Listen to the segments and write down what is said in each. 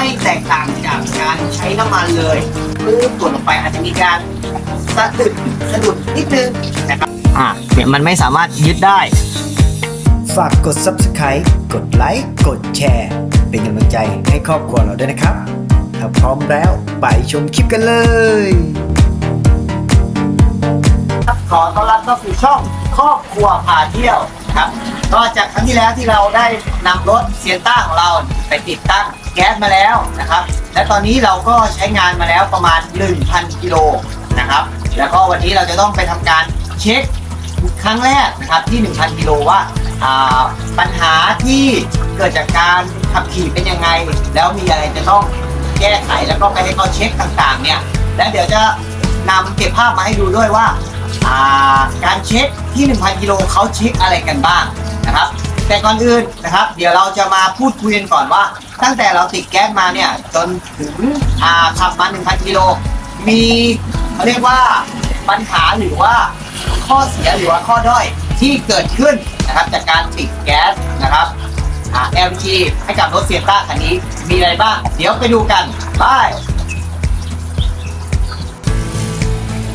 ไม่แตกต่างจากการใช้น้ำมันเลยปื้มตรวจลงไปอาจจะมีการสะดุดสะดุดนิดนึงนะครับอ่าเนี่ยมันไม่สามารถยึดได้ ฝากกด subscribe กดไลค์ กดแชร์ เป็นกำลังใจให้ครอบครัวเราด้วยนะครับ ถ้าพร้อมแล้วไปชมคลิปกันเลย ขอต้อนรับเข้าสู่ช่องครอบครัวพาเที่ยวครับ ก็จากครั้งที่แล้วที่เราได้นำรถเซียนต้าของเราไปติดตั้ง แก๊สมาแล้วนะครับ และตอนนี้เราก็ใช้งานมาแล้วประมาณ 1,000 กิโลนะครับ แล้วก็วันนี้เราจะต้องไปทำการเช็คครั้งแรกนะครับที่ 1,000 กิโลว่าาปัญหาที่เกิดจากการขับขี่เป็นยังไง แล้วมีอะไรจะต้องแก้ไขแล้วก็ไปให้เขาเช็คต่างๆเนี่ยและเดี๋ยวจะนำเก็บภาพมาให้ดูด้วยว่าอ่าการเช็คที่ 1,000 กิโลเขาเช็คอะไรกันบ้างนะครับ แต่ก่อนอื่นนะครับ เดี๋ยวเราจะมาพูดคุยกันก่อนว่า ตั้งแต่เราติดแก๊สมาเนี่ย จนถึงอ่าขับมา1,000กิโลมีเขาเรียกว่าปัญหาหรือว่าข้อเสียหรือว่าข้อด้อยที่เกิดขึ้นนะครับจากการติดแก๊สนะครับอ่า LPG ให้กับรถเซียต้าคันนี้มีอะไรบ้าง เดี๋ยวไปดูกันไป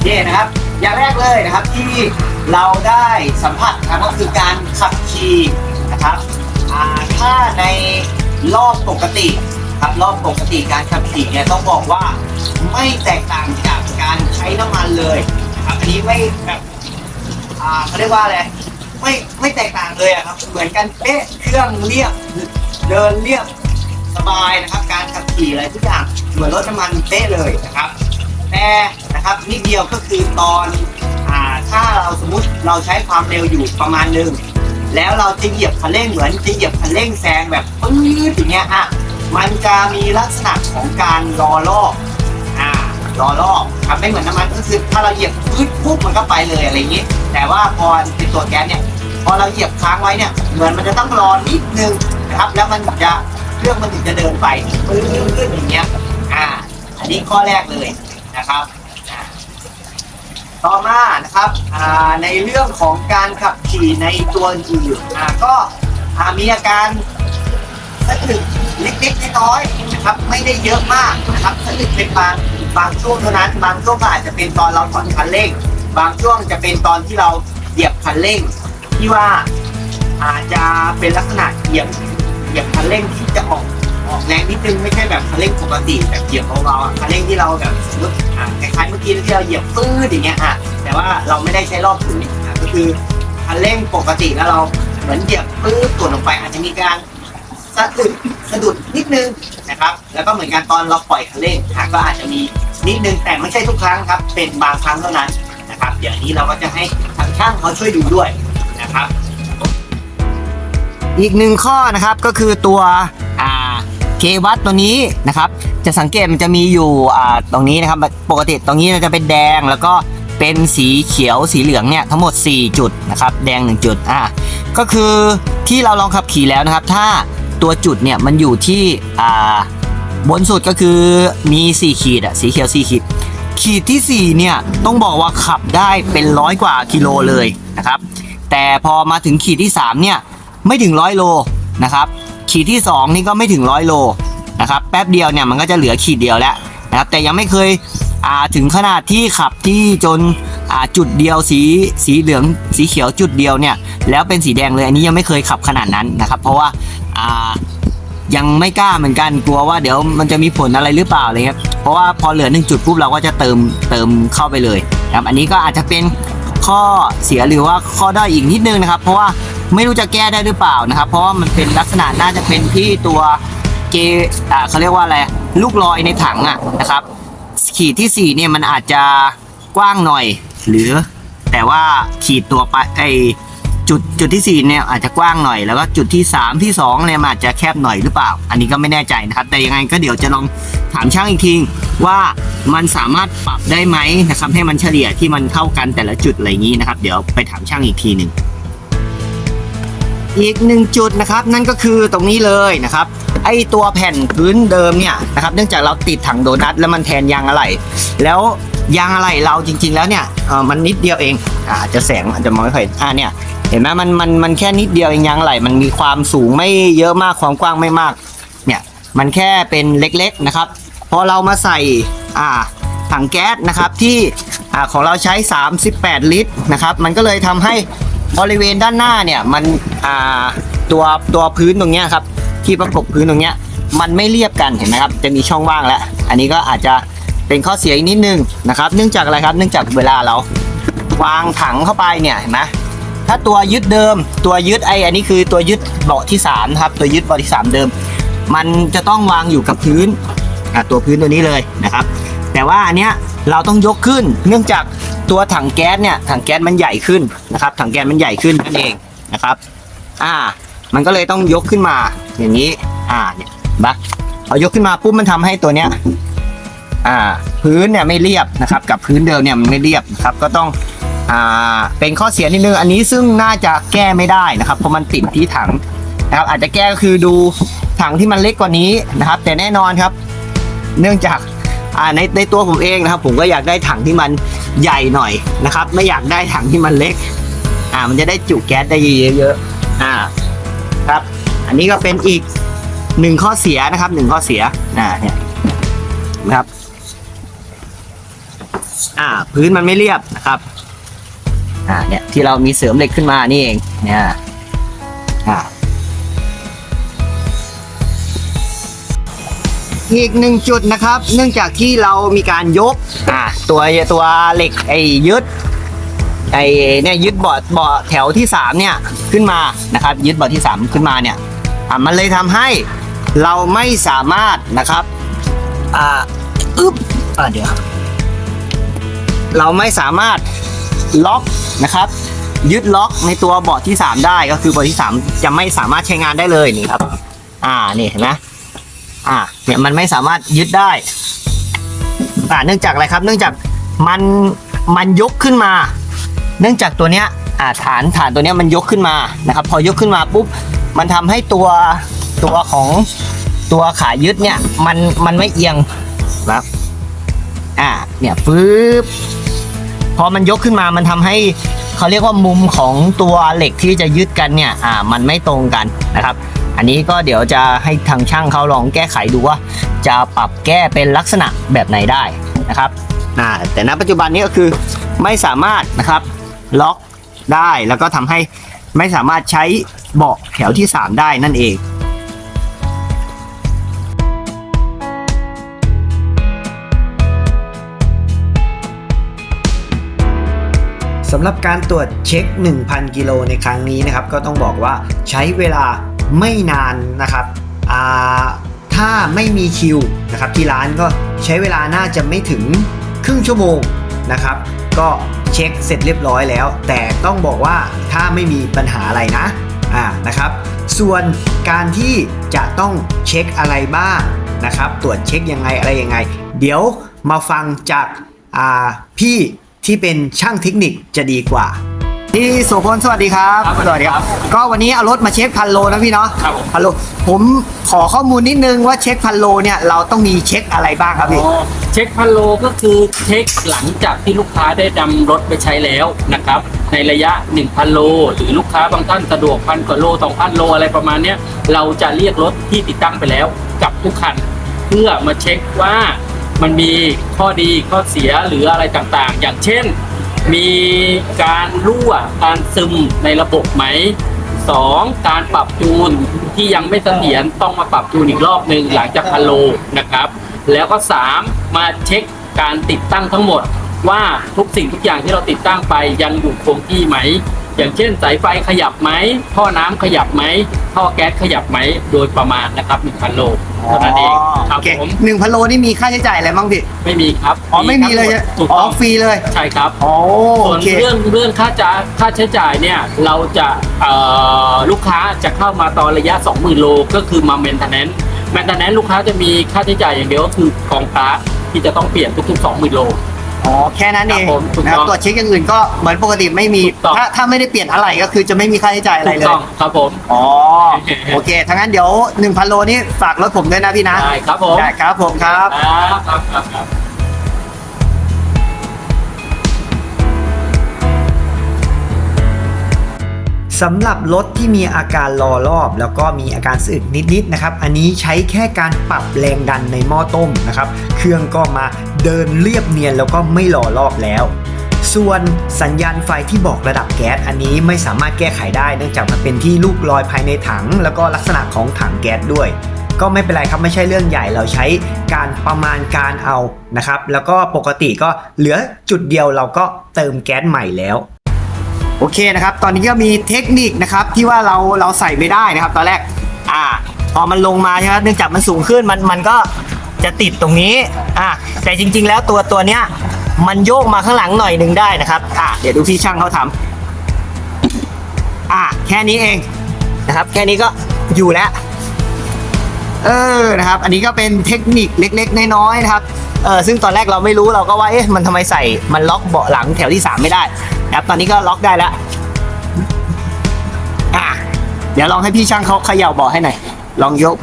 นี่นะครับ อย่างแรกเลยนะครับที่เราได้สัมผัสนะครับก็คือการขับขี่ นะครับถ้าในรอบปกติครับรอบปกติการขับขี่เนี่ยต้องบอกว่าไม่แตกต่างจากการใช้น้ำมันเลยครับอันนี้ไม่แบบอ่าเขาเรียกว่าอะไรไม่ไม่แตกต่างเลยอะครับ เหมือนกันเป๊ะเครื่องเรียบเดินเรียบสบายนะครับ การขับขี่อะไรทุกอย่างเหมือนรถน้ำมันเป๊ะเลยนะครับ แต่นะครับนิดเดียวก็คือตอนอ่าถ้าเราสมมุติเราใช้ความเร็วอยู่ประมาณหนึ่ง แล้วเราจะเหยียบคันเร่งเหมือนจะเหยียบคันเร่งแซงแบบปื๊ดอย่างเงี้ยอะมันจะมีลักษณะของการรอรอบอ่ารอรอบครับไม่เหมือนน้ำมันก็คือถ้าเราเหยียบปึ๊ดปุ๊บมันก็ไปเลยอะไรอย่างงี้ แต่ว่าพอเป็นตัวแก๊สเนี่ยพอเราเหยียบค้างไว้เนี่ยเหมือนมันจะต้องรอนิดนึงนะครับ แล้วมันจะเครื่องมันถึงจะเดินไปปื๊ดอย่างเงี้ยอ่า อันนี้ข้อแรกเลยนะครับ ต่อมานะครับในเรื่องของการขับขี่ในตัวอื่นอ่าก็มีอาการสะอึกเล็กๆน้อยๆนะครับไม่ได้เยอะมากนะครับสะอึกเป็นบางบางช่วงเท่านั้น บางช่วงอาจจะเป็นตอนเราถอนคันเร่ง บางช่วงจะเป็นตอนที่เราเหยียบคันเร่ง ที่ว่าอาจจะเป็นลักษณะเหยียบเหยียบคันเร่งที่จะออก ออกแรงนิดนึงไม่ใช่แบบคันเร่งปกติแบบเหยียบเบาๆอะคันเร่งที่เราแบบสมมติอะคล้ายๆเมื่อกี้ที่เราเหยียบปื้ดอย่างเงี้ยอะแต่ว่าเราไม่ได้ใช้รอบถึงอะก็คือคันเร่งปกติแล้วเราเหมือนเหยียบปื้ดตัวลงไปอาจจะมีการสะดุดสะดุดนิดนึงนะครับแล้วก็เหมือนกันตอนเราปล่อยคันเร่งอะก็อาจจะมีนิดนึงแต่ไม่ใช่ทุกครั้งครับ เป็นบางครั้งเท่านั้นนะครับเดี๋ยวนี้เราก็จะให้ทางช่างเขาช่วยดูด้วยนะครับอีกหนึ่งข้อนะครับก็คือตัว เควัตตัวนี้นะครับ จะสังเกตมันจะมีอยู่อ่าตรงนี้นะครับ ปกติตรงนี้จะเป็นแดงแล้วก็เป็นสีเขียวสีเหลืองเนี่ยทั้งหมด 4 จุดนะครับ แดง 1 จุดอ่าก็คือที่เราลองขับขี่แล้วนะครับ ถ้าตัวจุดเนี่ยมันอยู่ที่อ่าบนสุดก็คือมี 4 ขีดอะสีเขียว 4 ขีด ขีดที่ 4 เนี่ยต้องบอกว่าขับได้เป็นร้อยกว่ากิโลเลยนะครับ แต่พอมาถึงขีดที่ 3 เนี่ยไม่ถึงร้อยโลนะครับ ขีดที่ 2 นี่ก็ไม่ถึงร้อยโลนะครับแป๊บเดียวเนี่ยมันก็จะเหลือขีดเดียวแล้วนะครับแต่ยังไม่เคยอาถึงขนาดที่ขับที่จนจุดเดียวสีสีเหลืองสีเขียวจุดเดียวเนี่ยแล้วเป็นสีแดงเลยอันนี้ยังไม่เคยขับขนาดนั้นนะครับ เพราะว่าายังไม่กล้าเหมือนกันกลัวว่าเดี๋ยวมันจะมีผลอะไรหรือเปล่าอะไรครับเพราะว่าพอเหลือหนึ่งจุดปุ๊บเราก็จะเติมเติมเข้าไปเลยครับอันนี้ก็อาจจะเป็นข้อเสียหรือว่าข้อด้อยอีกนิดนึงนะครับ เพราะว่า ไม่รู้จะแก้ได้หรือเปล่านะครับ เพราะว่ามันเป็นลักษณะน่าจะเป็นที่ตัวเกอ่าเขาเรียกว่าอะไรลูกลอยในถังอะนะครับ ขีดที่สี่เนี่ยมันอาจจะกว้างหน่อยหรือ แต่ว่าขีดตัวไปไอจุดจุดที่สี่เนี่ยอาจจะกว้างหน่อยแล้วก็จุดที่สามที่สองเนี่ยมันอาจจะแคบหน่อยหรือเปล่า อันนี้ก็ไม่แน่ใจนะครับ แต่ยังไงก็เดี๋ยวจะลองถามช่างอีกทีว่ามันสามารถปรับได้ไหมนะครับให้มันเฉลี่ยที่มันเท่ากันแต่ละจุดอะไรอย่างนี้นะครับ เดี๋ยวไปถามช่างอีกทีหนึ่ง อีกหนึ่งจุดนะครับนั่นก็คือตรงนี้เลยนะครับไอตัวแผ่นพื้นเดิมเนี่ยนะครับเนื่องจากเราติดถังโดนัทแล้วมันแทนยางอะไหล่แล้วยางอะไหล่เราจริง ๆ แล้วเนี่ยเออมันนิดเดียวเองอาจจะแสงอาจจะมองไม่ค่อยอ่าเนี่ยเห็นไหมมันมันมันแค่นิดเดียวเองยางอะไหล่มันมีความสูงไม่เยอะมากความกว้างไม่มากเนี่ยมันแค่เป็นเล็กๆนะครับพอเรามาใส่อ่าถังแก๊สนะครับที่อ่าของเราใช้ 38 ลิตรนะครับมันก็เลยทำให้ บริเวณด้านหน้าเนี่ยมันอ่าตัวตัวพื้นตรงเนี้ยครับ ที่ประกบพื้นตรงเนี้ยมันไม่เรียบกันเห็นไหมครับ จะมีช่องว่างแล้ว อันนี้ก็อาจจะเป็นข้อเสียอีกนิดนึงนะครับ เนื่องจากอะไรครับเนื่องจากเวลาเราวางถังเข้าไปเนี่ยเห็นไหมถ้าตัวยึดเดิมตัวยึดไออันนี้คือตัวยึดเบาะที่3นะครับตัวยึดเบาะที่ 3 เดิม มันจะต้องวางอยู่กับพื้นตัวพื้นตัวนี้เลยนะครับ แต่ว่าอันเนี้ย เราต้องยกขึ้น เนื่องจากตัวถังแก๊สเนี่ยถังแก๊สมันใหญ่ขึ้นนะครับ ถังแก๊สมันใหญ่ขึ้นนั่นเองนะครับ อ่า มันก็เลยต้องยกขึ้นมา อย่างนี้ อ่าเนี่ยบักพอยกขึ้นมาปุ๊บมันทำให้ตัวเนี้ย อ่า พื้นเนี่ยไม่เรียบนะครับ กับพื้นเดิมเนี่ยมันไม่เรียบนะครับ ก็ต้องอ่าเป็นข้อเสียนิดนึงอันนี้ซึ่งน่าจะแก้ไม่ได้นะครับเพราะมันติดที่ถังนะครับ อาจจะแก้ก็คือดูถังที่มันเล็กกว่านี้นะครับ แต่แน่นอนครับ เนื่องจาก ในในตัวผมเองนะครับ ผมก็อยากได้ถังที่มันใหญ่หน่อยนะครับ ไม่อยากได้ถังที่มันเล็ก อ่า มันจะได้จุแก๊สได้เยอะๆอ่าครับ อันนี้ก็เป็นอีกหนึ่งข้อเสียนะครับหนึ่งข้อเสียอ่าเนี่ยนะครับ อ่า พื้นมันไม่เรียบนะครับ อ่าเนี่ยที่เรามีเสริมเหล็กขึ้นมานี่เอง เนี่ยอ่า อีกหนึ่งจุดนะครับ เนื่องจากที่เรามีการยกอ่าตัวตัวเหล็กไอ้ยึดไอ้เนี่ยยึดเบาะเบาะแถวที่ 3 เนี่ยขึ้นมานะครับ ยึดเบาะที่ 3 ขึ้นมาเนี่ยอะมันเลยทำให้เราไม่สามารถนะครับอ่าอึ๊บอ่าเดี๋ยวเราไม่สามารถล็อกนะครับ ยึดล็อกในตัวเบาะที่ 3 ได้ก็คือเบาะที่ 3 จะไม่สามารถใช้งานได้เลยนี่ครับ อ่านี่เห็นไหม อ่าเนี่ยมันไม่สามารถยึดได้อ่าเนื่องจากอะไรครับ เนื่องจากมันมันยกขึ้นมา เนื่องจากตัวเนี้ยอ่าฐานฐานตัวเนี้ยมันยกขึ้นมานะครับ พอยกขึ้นมาปุ๊บมันทำให้ตัวตัวของตัวขายึดเนี่ยมันมันไม่เอียงนะครับอ่าเนี่ยปึ๊บพอมันยกขึ้นมามันทำให้เขาเรียกว่ามุมของตัวเหล็กที่จะยึดกันเนี่ยอ่ามันไม่ตรงกันนะครับ นนี้ก็เดี๋ยวจะให้ทางช่างเขาลองแก้ไขดูว่า จะปรับแก้เป็นลักษณะแบบไหนได้นะครับอ่าแต่ณปัจจุบันนี้ก็คือไม่สามารถนะครับล็อกได้แล้วก็ทำให้ไม่สามารถใช้เบาะแถวที่ 3 ได้นั่นเองสำหรับการตรวจเช็ค 1,000 กิโลในครั้งนี้นะครับ ก็ต้องบอกว่าใช้เวลา ไม่นานนะครับถ้าไม่มีคิวนะครับที่ร้านก็ใช้เวลาน่าจะไม่ถึงครึ่งชั่วโมงนะครับ ก็เช็คเสร็จเรียบร้อยแล้ว แต่ต้องบอกว่าถ้าไม่มีปัญหาอะไรนะอ่านะครับ ส่วนการที่จะต้องเช็คอะไรบ้างนะครับ ตรวจเช็คยังไงอะไรยังไง เดี๋ยวมาฟังจากพี่ที่เป็นช่างเทคนิคจะดีกว่า พี่โสพลสวัสดีครับครับสวัสดีครับก็วันนี้เอารถมาเช็คพันโลนะพี่เนาะครับผม พันโลผมขอข้อมูลนิดนึงว่าเช็คพันโลเนี่ยเราต้องมีเช็คอะไรบ้างครับพี่อ๋อเช็คพันโลก็คือเช็คหลังจากที่ลูกค้าได้นำรถไปใช้แล้วนะครับ ในระยะ 1,000 โล หรือลูกค้าบางท่านสะดวกพันกว่าโล 2,000 โลอะไรประมาณเนี้ยเราจะเรียกรถที่ติดตั้งไปแล้วกับทุกคัน เพื่อมาเช็คว่ามันมีข้อดีข้อเสียหรืออะไรต่างๆ อย่างเช่น มีการรั่วการซึมในระบบไหมสองการปรับจูนที่ยังไม่เสถียรต้องมาปรับจูนอีกรอบหนึ่งหลังจากพันโลนะครับ แล้วก็สามมาเช็คการติดตั้งทั้งหมด ว่าทุกสิ่งทุกอย่างที่เราติดตั้งไปยังอยู่คงที่ไหม อย่างเช่นสายไฟขยับไหมท่อน้ำขยับไหมท่อแก๊สขยับไหมโดยประมาณนะครับ1,000โลเท่านั้นเองครับโอเคผมหนึ่งพันโลนี่มีค่าใช้จ่ายอะไรบ้างพี่ไม่มีครับอ๋อไม่มีเลยทั้งหดถูกอ๋อต้องฟรีเลยใช่ครับอ๋อส่โอวนเคเรื่องเรื่องค่าจะค่าใช้จ่ายเนี่ยเราจะเอ่อลูกค้าจะเข้ามาตอนระยะ 20,000 โลก็คือมาเมนเทนแนนแมนเทนแนนลูกค้าจะมีค่าใช้จ่ายอย่างเดียวก็คือกองก๊าซที่จะต้องเปลี่ยนทุกๆ20,000 โล อ๋อแค่นั้นเองครับผมถูกนะคต้รัอบงตรวจเช็คอย่างอื่นก็เหมือนปกติไม่มี ถูกต้อง ถ้าถ้าไม่ได้เปลี่ยนอะไรก็คือจะไม่มีค่าใช้จ่ายอะไรถูกเลย ต้องครับผม อ๋อ โอเคทั้างนั้นเดี๋ยวหนึ่งพันโลนี่ฝากรถผมด้วยนะพี่นะ ได้ครับผม ได้ครับผมครับ ครับครับครับ สำหรับรถที่มีอาการรอรอบ แล้วก็มีอาการสึกนิดๆนะครับ อันนี้ใช้แค่การปรับแรงดันในหม้อต้มนะครับ เครื่องก็มาเดินเรียบเนียนแล้วก็ไม่รอรอบแล้วส่วนสัญญาณไฟที่บอกระดับแก๊สอันนี้ไม่สามารถแก้ไขได้เนื่องจากมันเป็นที่ลูกลอยภายในถัง แล้วก็ลักษณะของถังแก๊สด้วย ก็ไม่เป็นไรครับไม่ใช่เรื่องใหญ่เราใช้การประมาณการเอานะครับ แล้วก็ปกติก็เหลือจุดเดียวเราก็เติมแก๊สใหม่แล้ว โอเคนะครับ ตอนนี้ก็มีเทคนิคนะครับที่ว่าเราเราใส่ไม่ได้นะครับ ตอนแรก อ่า พอมันลงมาใช่ไหมเนื่องจากมันสูงขึ้นมันมันก็จะติดตรงนี้ อ่าแต่จริง ๆ แล้วตัวตัวเนี้ยมันโยกมาข้างหลังหน่อยหนึ่งได้นะครับ อ่าเดี๋ยวดูพี่ช่างเขาทำอ่าแค่นี้เองนะครับ แค่นี้ก็อยู่แล้ว เออนะครับ อันนี้ก็เป็นเทคนิคเล็ก ๆ น้อยๆนะครับเออซึ่งตอนแรกเราไม่รู้เราก็ว่าเอ๊ะมันทำไมใส่มันล็อกเบาะหลังแถวที่ 3 ไม่ได้ นะครับตอนนี้ก็ล็อกได้แล้วอะเดี๋ยวลองให้พี่ช่างเขาเขย่าเบาะให้หน่อยลองยก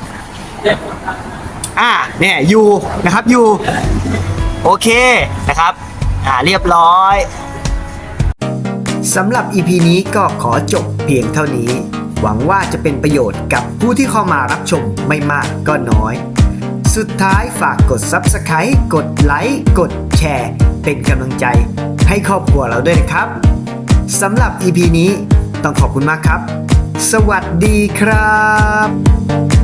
อ่าเนี่ยอยู่นะครับอยู่โอเคนะครับอ่าเรียบร้อยสำหรับ EP นี้ก็ขอจบเพียงเท่านี้ หวังว่าจะเป็นประโยชน์กับผู้ที่เข้ามารับชมไม่มากก็น้อย สุดท้ายฝากกด Subscribe กดไลค์กดแชร์ เป็นกำลังใจ ให้ครอบครัวเราด้วยนะครับสำหรับ EP นี้ต้องขอบคุณมากครับ สวัสดีครับ